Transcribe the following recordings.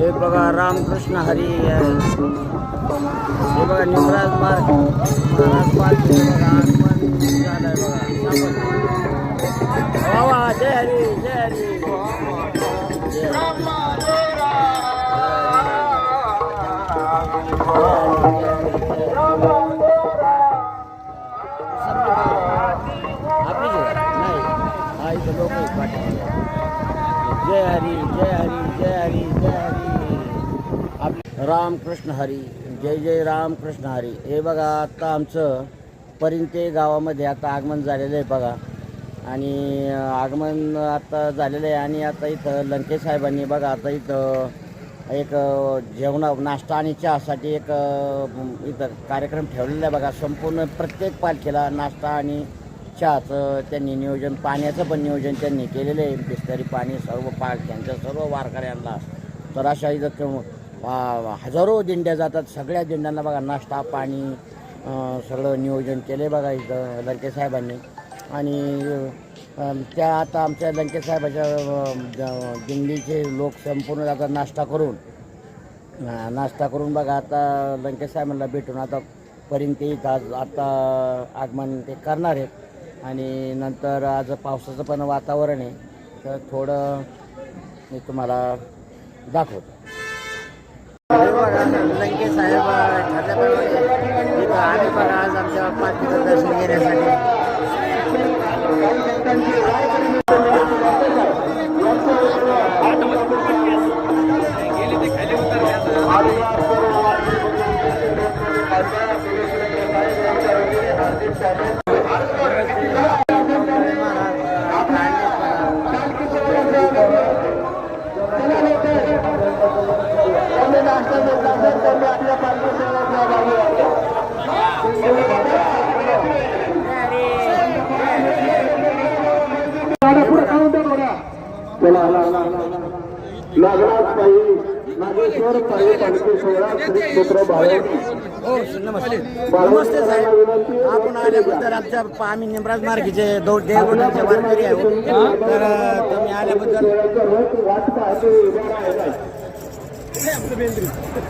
हे बघा रामकृष्ण हरी हे बघा निमराज मार्ग महाराज मार्ग हे बघा आगमन बघा. वा जय हरी जय हरी जय नाही हा इथं लोक जय हरी जय हरी जय हरी जय हरी. आपले रामकृष्ण हरी जय जय रामकृष्ण हरी. हे बघा आता आमचं परिंते गावामध्ये आता आगमन झालेलं आहे बघा. आणि आगमन आता झालेलं आहे आणि आता इथं लंकेश साहेबांनी बघा आता इथं एक जेवणा नाश्ता आणि चहासाठी एक इथं कार्यक्रम ठेवलेला आहे बघा. संपूर्ण प्रत्येक पालखीला नाश्ता आणि चहाचं त्यांनी नियोजन पाण्याचं पण नियोजन त्यांनी केलेलं आहे. बिस्तरी पाणी सर्व पालख्यांच्या सर्व वारकऱ्यांना. तर अशा इथं वा हजारो दिंड्या जातात. सगळ्या दिंड्यांना बघा नाश्ता पाणी सगळं नियोजन केलं आहे बघा इथं लंके साहेबांनी. आणि त्या आता आमच्या लंके साहेबाच्या दिंडीचे लोक संपूर्ण आता नाश्ता करून नाश्ता करून बघा आता लंके साहेबांना भेटून आता पर्यंत इथं आज आता आगमन ते करणार आहेत. आणि नंतर आज पावसाचं पण वातावरण आहे. तर थोडं मी तुम्हाला दाखवतो. seven. नमस्ते. नमस्ते साहेब. आपण आल्याबद्दल आमच्या आम्ही निमराज मार्गीचे दो देवगुणाचे वारकरी आहोत. तर तुम्ही आल्याबद्दल.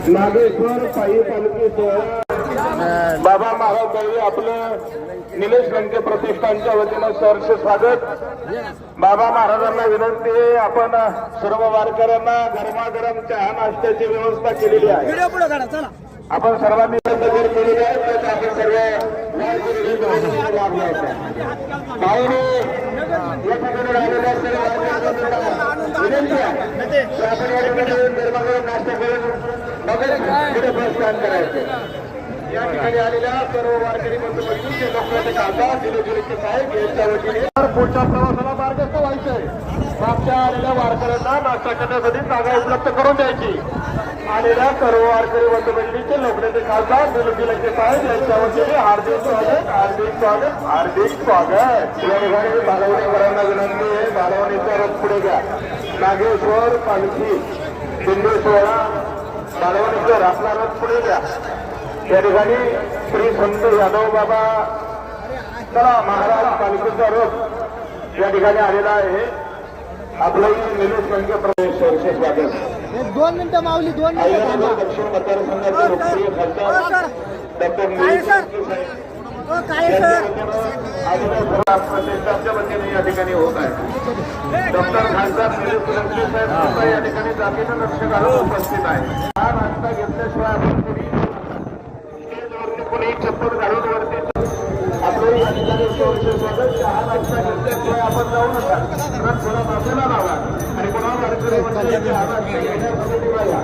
नागेश्वर पायी पालखी सोहळा. बाबा महाराज आपलं निलेश लंके प्रतिष्ठानच्या वतीनं सहर्ष स्वागत. बाबा महाराजांना विनंती आहे आपण सर्व वारकऱ्यांना गरमागरम चहा नाश्त्याची व्यवस्था केलेली आहे. आपण सर्वांनी नजर केलेली आहे त्यात आपण सर्व विनंती आहे आपण या ठिकाणी गरमागरम नाश्ता करून पुढे प्रस्थान करायचं. या ठिकाणी आलेल्या सर्व वारकरी बंधू लोकांचे लोकनाथ काका दिलोजिरीचे साहेब यांच्या वतीने पुढच्या प्रवासाला मार्गस्थ व्हायचंय मागच्या आलेल्या वारकऱ्यांना नाश्ता करण्यासाठी जागा उपलब्ध करून द्यायची. आलेल्या सर्व वारकरी बंधू लोकनेते खासदार दिलोजिरीचे साहेब यांच्या वतीने हार्दिक स्वागत हार्दिक स्वागत हार्दिक स्वागत. या ठिकाणी बालवणीकरांना विनंती आहे बालवणीचा रथ पुढे घ्या. नागेश्वर पालखी बिंदेश्वरा सोहळा बालवणीचा आपला रथ पुढे घ्या. या ठिकाणी श्री संत यादव बाबा चला महाराज पालखीचा रथ या ठिकाणी आलेला आहे. आपलंही निलेश लंके प्रवेश एक दोन मिनिटं मावली दोन मिनिटं दक्षिण मतदारसंघाचे लोकप्रिय हो, खासदार सर. डॉक्टर साहेब हो, वतीनं प्रतिष्ठानच्या या ठिकाणी होत आहे. डॉक्टर खासदार निलेश साहेब या ठिकाणी जातीनं लक्ष घालून उपस्थित आहे हा नाश्ता घेतल्याशिवाय आपण स्टेजवरती कुणी चप्पल घालून वरती आपलं स्वागत. चहा नाश्ता घेतल्याशिवाय आपण जाऊ नका. रथ थोडा बाजूला लावा. आणि पुन्हा वारकरी मंडळी चहा नाश्ता घेण्यासाठी या.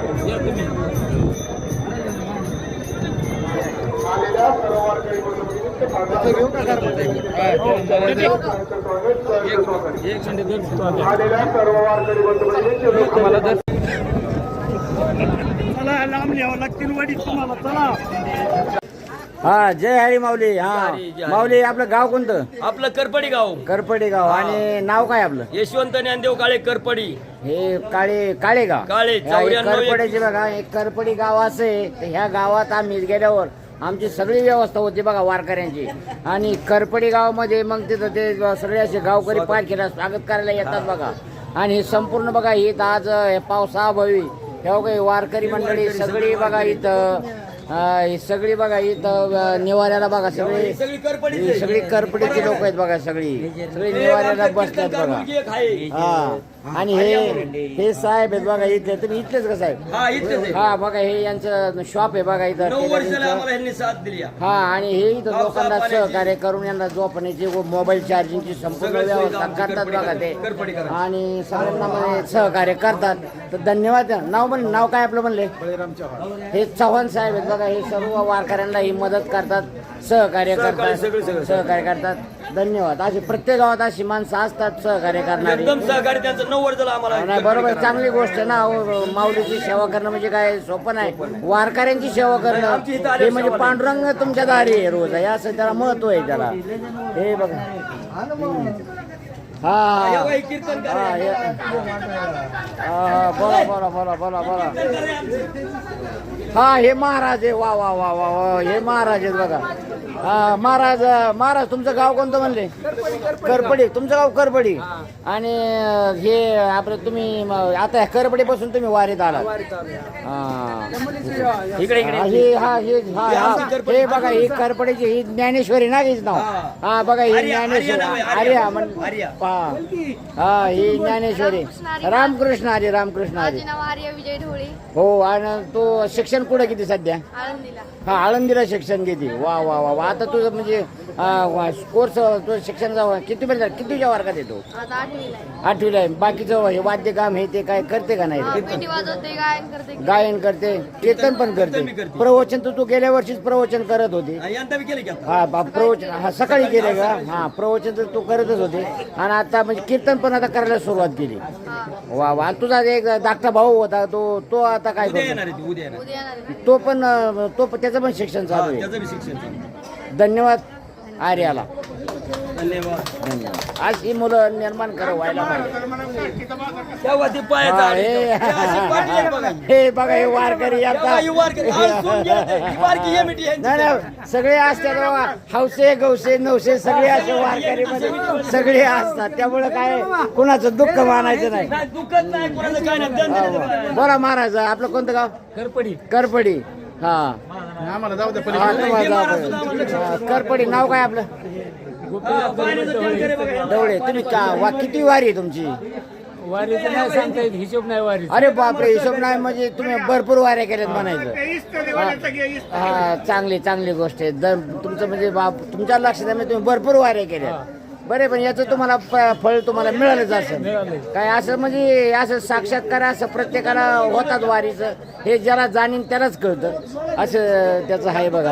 आलेल्या सर्व वारकरी बंधूंचे आलेल्या सर्व वारकरी बंधूंचे हा जय हरी माऊली. हा. हरी, जय हरी. माऊली आपलं गाव कोणतं? आपलं करपडी गाव. करपडे गाव. आणि नाव काय आपलं? यशवंत ज्ञानदेव काळे करपडी. हे काळे काळे गाव. काळे, हे करपडेचे बघा एक करपडी गाव असे तर ह्या गावात आम्ही गेल्यावर आमची सगळी व्यवस्था होती बघा वारकऱ्यांची. आणि करपडी गावामध्ये मग तिथं ते सगळे असे गावकरी पालखीला स्वागत करायला येतात बघा. आणि हे संपूर्ण बघा ही आज हे पावसाअभावी काही वारकरी मंडळी सगळी बघा इथं. ही सगळी बघा इथं निवाऱ्याला बघा सगळी. सगळी करपडीच ही आहे. सगळी करपडीची लोक आहेत बघा सगळी. सगळी निवाऱ्याला बसतात कीर्तनकार बघा. मुलगी एक आहे. हा. आणि हे हे साहेब आहेत बघा इथले. तुम्ही इथलेच का साहेब? हा इथेच आहे. हा बघा हे यांचं शॉप आहे बघा इथं. नऊ वर्षाला टेलरिंगचं. आम्हाला ह्यांनी साथ दिली आहे. हा आणि हे इथं लोकांना पाण्याची- सहकार्य करून यांना झोपण्याची व मोबाईल चार्जिंगची संपूर्ण सगळं व्यवस्था आमची करतात करपडी बघा ते. करपडी. आणि सगळ्यांना म्हणजे सहकार्य करतात. तर धन्यवाद. नाव म्हण नाव काय आपलं म्हणले? हे चव्हाण साहेब आहेत बघा हे सर्व वारकऱ्यांना ही मदत करतात सहकार्य करतात सगळं- सगळं. सहकार्य करतात. धन्यवाद. अशी प्रत्येक गावात अशी माणसं असतात सहकार्य करणारी. एकदम सहकारी त्यांचं नऊ वर्षाला आम्हाला नाही बरोबर चांगली गोष्ट आहे ना अहो, माऊलीची सेवा करणं म्हणजे काय सोपं नाही. वारकऱ्यांची सेवा करणं आमची इथं हे म्हणजे सेवा नाही. पांडुरंग तुमच्या दारी आहे रोज. हे असं त्याला महत्त्व आहे त्याला. हे बघा. हम्म. हा. हे हा. हे- हा, बोला बोला बोला बोला बोला. हा हे महाराज आहे. वा वा वा वा वा हे महाराज आहेत बघा. हा महाराज महाराज तुमचं गाव कोणतं म्हणले? करपडी. तुमचं गाव करपडी. आणि हे आपलं तुम्ही म, आता करपडी पासून तुम्ही वारीत आलात. हा. इकडे हा, इकडे हे हा हे हा बघा ही करपडीची ही ज्ञानेश्वरी ना हीच नाव? हा. बघा ही आर्या- आर्या ज्ञानेश्वरी. आर्या. आर्या म्हण आर्या. हा. हा ही ज्ञानेश्वरी. रामकृष्ण हरी रामकृष्ण हरी माझे नाव आर्य विजय ढोळे. हो आणि तो शिक्षण कुठे किती सध्या? आळंदीला. हा आळंदीला शिक्षण घेते. वा वा वा वा. आता तुझं म्हणजे कोर्स तुझं शिक्षण जावं किती पर्यंत कितीच्या वर्गात येतो? आता आठवीला आहे. आठवीला आहे. बाकीचं हे वाद्य काम हे ते काय करते का नाही? पेटी वाजवते गायन करते. गायन करते कीर्तन पण कीर्तन करते. प्रवचन तर तू गेल्या वर्षीच प्रवचन करत होती. आणि यंदा बी केले की आता. हा बा- प्रवचन हा सकाळी केले का? हा प्रवचन तर तू करतच होते. आणि आता म्हणजे कीर्तन पण आता करायला सुरुवात केली. हा. वा वा आणि तुझा एक धाकटा भाऊ होता तो तो आता काय उद्या करतो? येणार आहे ती, उद्या येणार उद्या येणार आहे. तो पण अं, तो पण- त्याचं पण शिक्षण हा, चालू आहे. त्याचं बी शिक्षण चालू. धन्यवाद आर्याला धन्यवाद धन्यवाद आज ही मुलं निर्माण करा व्हायला पाहिजे तेव्हा ती पायाचा हा, आली तेव्हा. अशी पाडली आहे बघा. हे बघा हे वारकरी तेव्हा आता ही वारकरी. आज सोडून गेलं ते. ही बारकी हे मिठी यांची. नाही नाही सगळे असतात बाबा हौसे गौसे नवसे सगळे असे वारकरी मध्ये सगळे असतात त्यामुळे काय कुणाचं दुःख मानायचं नाही नाही दुखत नाही कोणाचं काय नाही दंड नाही वा. देत. बोला महाराज आपलं कोणतं गाव करपडी करपडी हा. आम्हाला जाऊ करपडी नाव काय आपलं. डवळे तुम्ही का वा किती वारी आहे तुमची? वारीचं नाही सांगता येत हिशोब नाही वारी अरे बापरे हिशोब नाही म्हणजे तुम्ही भरपूर वाऱ्या केल्यात म्हणायचं. हा. चांगली चांगली गोष्ट आहे. दर तुमचं म्हणजे बाप तुमच्या लक्षात आहे म्हणजे तुम्ही भरपूर वाऱ्या केल्या बरे पण याचं तुम्हाला फ- फळ तुम्हाला मिळालंच असेल. काय असं म्हणजे असं साक्षात्कार असं प्रत्येकाला होतात वारीचं हे ज्याला जाणीन त्यालाच कळतं. असं त्याचं आहे बघा.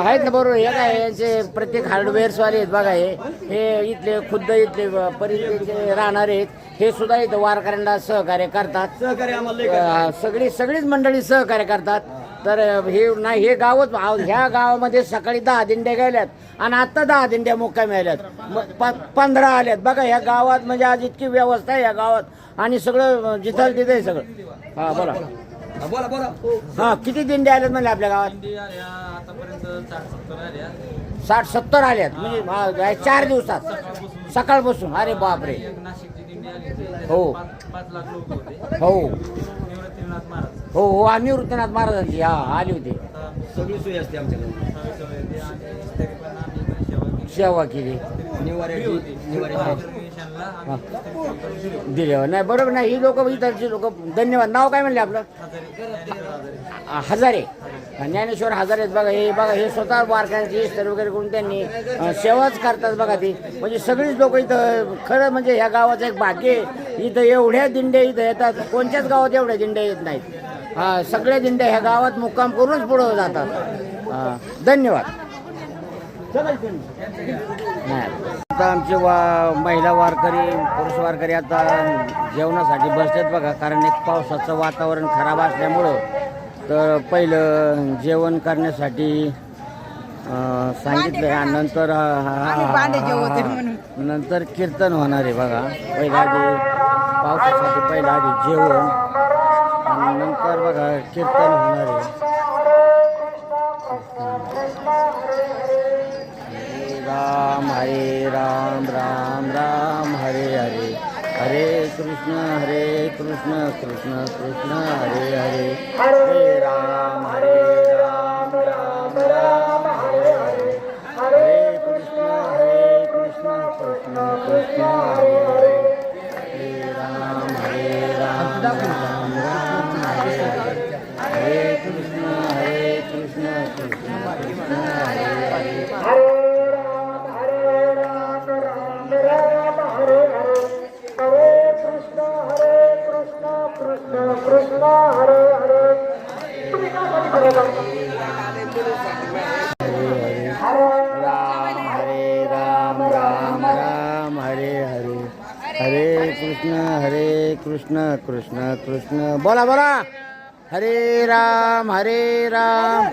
आहेत ना बरोबर हे काय यांचे प्रत्येक हार्डवेअर्सवाले आहेत बघा हे. हे इथले खुद्द इथले परिस्थितीचे राहणारे आहेत. हे सुद्धा इथं वारकऱ्यांना सहकार्य करतात. सहकारी आम्हाला लय करतात. अ, सगळी सगळीच मंडळी सहकार्य करतात. तर हे नाही हे गावच ह्या गावामध्ये सकाळी दहा दिंड्या गेल्यात आणि आता दहा दिंड्या मुक्कामी मिळाल्यात पंधरा आल्यात बघा ह्या गावात म्हणजे आज इतकी व्यवस्था आहे या गावात. आणि सगळं जिथं तिथे आहे सगळं. हा बोला. हा, बोला बोला. हा किती दिंड्या आल्यात म्हणजे आपल्या गावात? साठ सत्तर आल्यात म्हणजे चार दिवसात. सकाळपासून. अरे बापरे. हो. हो. हो हो आणि निवृत्तीनाथ महाराजांची हा आली होती. सगळी सोय असते आमच्याकडे सेवा केली. निवाऱ्याची निवाऱ्याची हा. नाही बरोबर नाही ही लोक इथरची लोक धन्यवाद. नाव काय म्हणले आपलं? आ, हजारे. ज्ञानेश्वर हजारे आहेत बघा हे बघा हे स्वतः वारकऱ्यांची इस्तर वगैरे करून त्यांनी अ, सेवाच करतात बघा ती. म्हणजे सगळीच लोक इथं खरं म्हणजे ह्या गावाचं एक भाग्य आहे. इथं एवढ्या दिंड्या इथं येतात. कोणत्याच गावात एवढ्या दिंड्या येत नाहीत. हा सगळ्या दिंड्या ह्या गावात मुक्काम करूनच पुढं जातात. हा, धन्यवाद. नाही. आता आमचे वा महिला वारकरी पुरुष वारकरी आता जेवणासाठी बसतात बघा कारण एक पावसाचं वातावरण खराब असल्यामुळं तर पहिलं जेवण करण्यासाठी अं, सांगितलं आणि नंतर हा- हा- हा- हा- नंतर कीर्तन होणार आहे बघा. पहिल्या आधी पावसासाठी पहिलं आधी जेवण. नंतर बघा कीर्तन होणार आहे. राम हरे राम राम राम हरे हरे. हरे कृष्ण हरे कृष्ण कृष्ण कृष्ण हरे हरे. हरे राम हरे राम हरे राम राम राम हरे हरे हरे कृष्ण हरे कृष्ण कृष्ण कृष्ण बोला बोला हरे राम हरे राम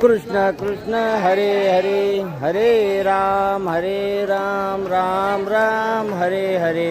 कृष्ण कृष्ण हरे हरे हरे राम हरे राम राम राम हरे हरे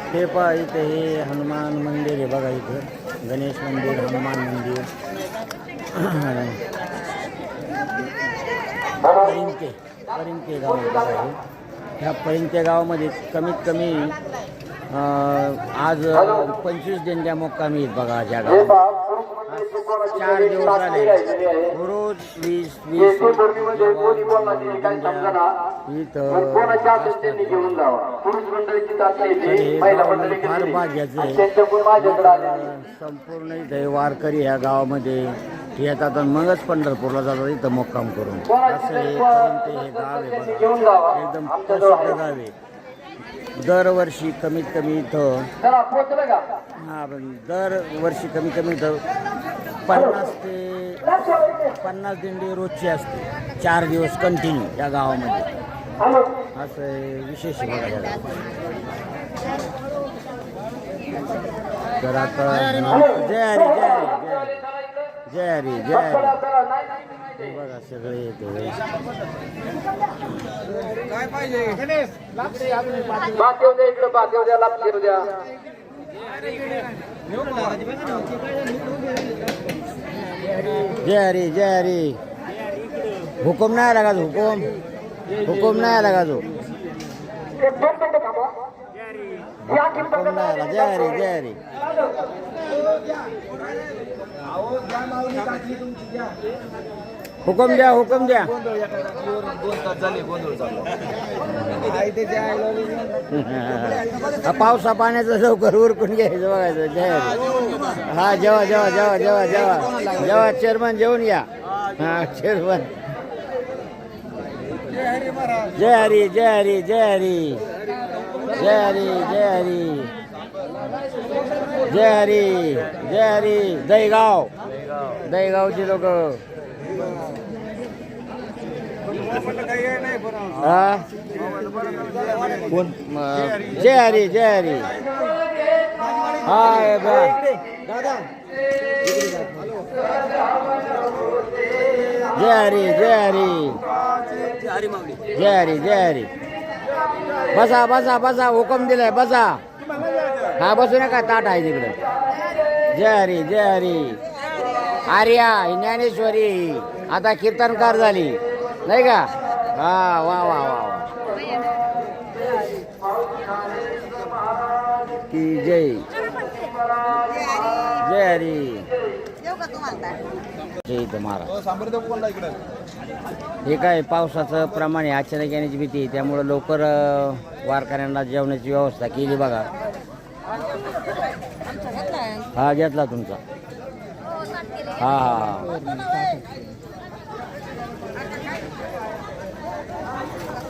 हे पहा इथे हे हनुमान मंदिर आहे बघा इथं. गणेश मंदिर हनुमान मंदिर. परिंके परिंके गाव आहे बघा हे. ह्या परिंके गावामध्ये कमीत कमी आज पंचवीस दिंड्या मुक्कामी आहेत बघा ज्या गावात. चार दिवस झाले. रोज वीस वीस इथं महिला मंडळी फार भाग्याचं आहे. संपूर्ण इथे वारकरी ह्या गावामध्ये येतात आणि मगच पंढरपूरला जातात इथं मुक्काम करून. असं हे हे गाव आहे बघा. एकदम प्रसिद्ध गाव आहे. दरवर्षी कमीत कमी इथं हा दरवर्षी कमी कमी इथं पन्नास ते पन्नास दिंडी रोजची असते. चार दिवस कंटिन्यू या गावामध्ये. असं विशेष. तर आता जय हरी जय हरी जय हरी. जय हरी जय हरी. हे बघा सगळे येते बाकी येऊ द्या इकडे बाकी येऊ द्या लाभ येऊ द्या. जय हरी जय हरी. हुकुम नाही आला का तो? हुकुम? हुकुम नाही आला का तो? हुकुम नाही आला. जय हरी जय हरी. हुकुम द्या हुकुम द्या. दोन तास झाले गोंधळ चालू पावसा पाण्याचं लवकर उरकून घ्यायचं बघायचं. जय हा जेवा जेवा जेवा जेवा जेवा जेवा चेअरमन जेवून या. हा चेअरमन जय हरी जय हरी जय हरी. जय हरी जय हरी. जय हरी जय हरी. दहीगाव. दहीगावची लोक. हा कोण जय हरी जय हरी हाय दादा जय हरी जय हरी जय हरी जय हरी बसा बसा बसा हुकम दिलाय बसा हा बसू नका ताट आहे तिकडे जय हरी जय हरी आर्या ज्ञानेश्वरी आता कीर्तनकार झाली नाही का? हा वा वा वा वा. की जय. जय हरी. जय महाराज. हे काय पावसाचं प्रमाण आहे अचानक येण्याची भीती त्यामुळं लवकर वारकऱ्यांना जेवणाची व्यवस्था केली बघा. हा घेतला तुमचा. हा हा.